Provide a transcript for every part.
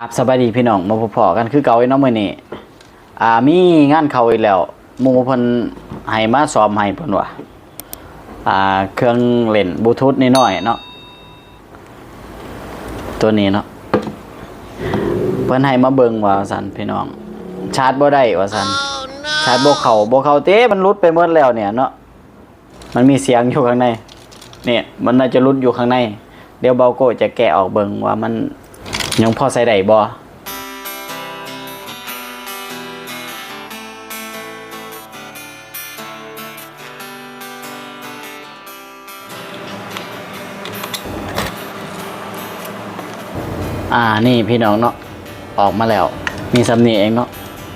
ครับสบายดีพี่น้องมาพอๆกันคือเก่าไอ้น้องมือนี้อ่ามีงานเขาอีกแล้วมูเพิ่นให้มาซ้อมให้เพิ่นว่าอ่าเครื่องเล่นบลูทูธน้อยเนาะตัวนี้เนาะเพิ่นให้มาเบิ่งว่าซั่นพี่น้อง ชาร์จบ่ได้ว่าซั่นชาร์จบ่เข้าบ่เข้าเต้มันหลุดไปหมดแล้วเนี่ยเนาะมันมีเสียงอยู่ข้างในเนี่ยมันน่าจะหลุดอยู่ข้างใน เดี๋ยวเบาโก้จะแกะออกเบิ่งว่ามัน ยังพอใส่ได้บ่อ่านี่พี่น้องเนาะออกมาแล้ว มีสำนีเองเนาะ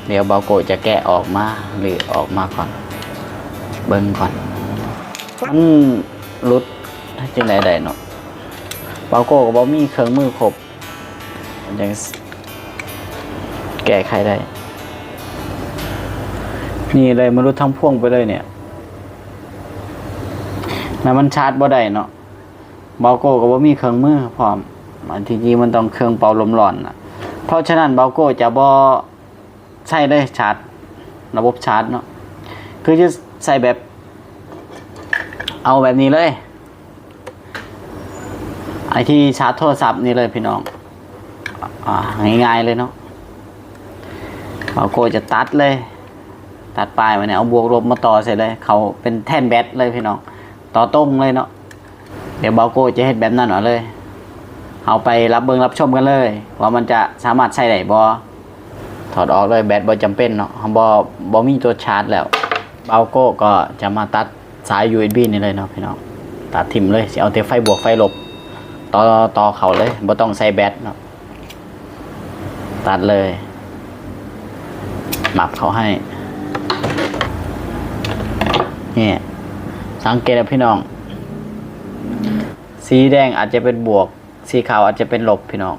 เดี๋ยวเบาโกจะแกะออกมาหรือออกมาก่อน เบิ่งก่อนมันหลุดจังไดได้เนาะเบาโกก็บ่มีเครื่องมือครบ ยังแก้ไขได้ นี่เลยมนุษย์ทั้งพ่วงไปเลยเนี่ยแล้วมันชาร์จบ่ได้เนาะบาโก้ก็บ่มีเครื่องมือพร้อมอันที่จริงมันต้องเครื่องเป่าลมร้อนนะเพราะฉะนั้นบาโก้จะบ่ใช้เลยชาร์จ ระบบชาร์จเนาะคือจะใส่แบบ เอาแบบนี้เลย ไอที่ชาร์จโทรศัพท์นี่เลยพี่น้อง อ่าง่ายๆเลยเนาะเราโกจะตัดเลย ตัดปลายมาเนี่ยเอาบวกลบมาต่อเสร็จเลย เขาเป็นแท่นแบตเลยพี่น้องต่อตรงเลยเนาะเดี๋ยวเบาโกจะเห็นแบบนั้นเอาเลย เอาไปรับเบิงรับชมกันเลย ว่ามันจะสามารถใช้ได้บอถอดออกเลยแบตบอจำเป็นเนาะบอบอมีตัวชาร์จแล้วเบาโก้ก็จะมาตัดสาย USB นี่เลยเนาะพี่น้องตัดทิมเลยเอาแต่ไฟบวกไฟลบ ต่อต่อเขาเลยบ่ต้องใส่แบตเนาะ ตัดเลย หมับเขาให้นี่สังเกตนะพี่น้อง สีแดงอาจจะเป็นบวก สีขาวอาจจะเป็นลบพี่น้อง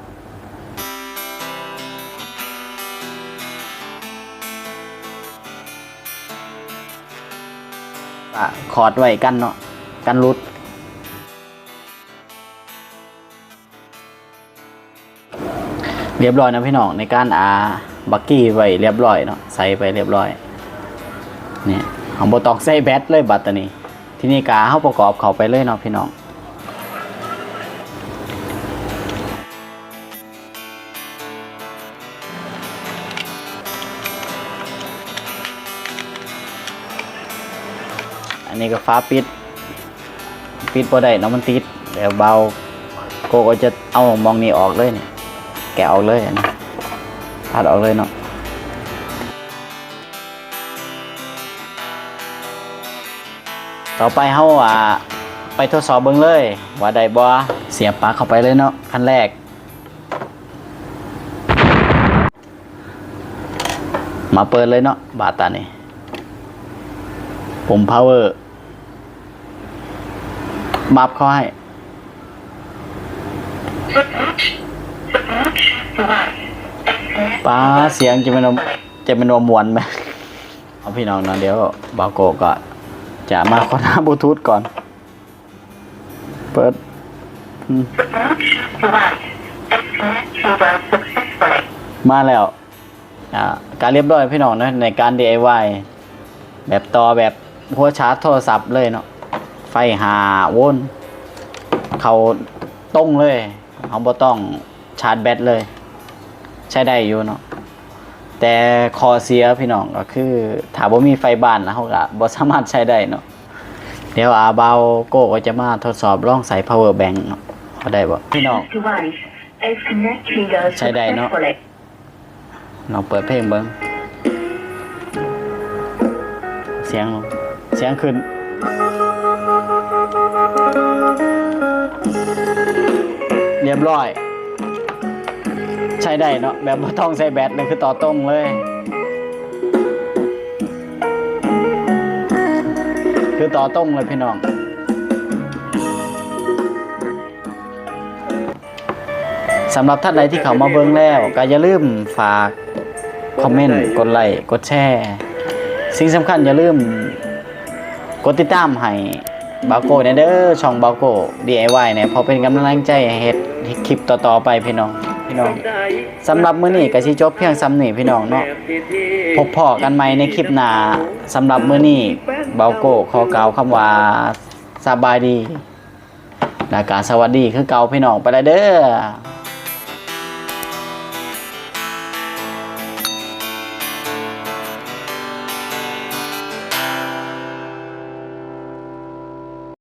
อะคอร์ดไว้กันเนาะกันรุด เรียบร้อยนะพี่น้องในการอาบักกี้ไว้เรียบร้อยเนาะใส่ไปเรียบร้อยเนี่ยของบตอกใส่แบตเลยบัตรตัวนี้ ที่นี่กาเข้าประกอบเข้าไปเลยเนาะพี่น้องอันนี้ก็ฟ้าปิด ปิดพอได้เนาะมันติดเดี๋ยวเบาโกก็จะเอามองนี้ออกเลยเนี่ย กะออกเลยนนี้ตัดออกเลยเนาะต่อไปเฮาอ่าไปทดสอบเบิ่งเลย ว่าได้บ่เสียบปลั๊กเข้าไปเลยเนาะขั้นแรกมาเปิดเลยเนาะบาตานี่ปุ่ม power มับเขาให้ ป้าเสียงจะเป็นจะเป็นมวนไหมเอาพี่น้องนะเดี๋ยวบาโกก็จะมาค้นหาบลูทูธก่อน เปิดมาแล้วการเรียบร้อยพี่น้องนะในการ DIY แบบต่อแบบหัวชาร์จโทรศัพท์เลยเนาะไฟหาวลต์เขาตรงเลยเขาบ่ต้อง ชาร์จแบตเลย ใช้ได้อยู่เนาะแต่คอเสียพี่น้องก็คือถ้าบ่มีไฟบ้านแล้วเขาก็บ่สามารถใช้ได้เนาะเดี๋ยวอาเบาโก้ก็จะมาทดสอบลองใส่ power bank เนาะเขาได้บ่พี่น้องใช้ได้เนาะ successfully. ลองเปิดเพลงเบิ่งเสียงลงเสียงขึ้นเรียบร้อย ใช้ได้เนาะแบบไม่ต้องใส่แบตเลยคือต่อตรงเลย คือต่อตรงเลยพี่น้องสำหรับท่านใดที่เขามาเบิ่งแล้วก็อย่าลืมฝากคอมเมนต์กดไลค์กดแชร์สิ่งสำคัญอย่าลืมกดติดตามให้บาโก้เด้อช่องบาโก้ DIY เนี่ยพอเป็นกำลังใจให้เฮ็ดคลิปต่อ ๆ ไปพี่น้อง พี่น้องสำหรับมื้อนี้ก็สิจบเพียงซ้ำนี้พี่น้องเนาะพบพอกันใหม่ในคลิปหน้าสำหรับมื้อนี้เบาโก้ขอกล่าวคำว่าสบายดีและการสวัสดีคือเก่าพี่น้องไปเลยเด้อ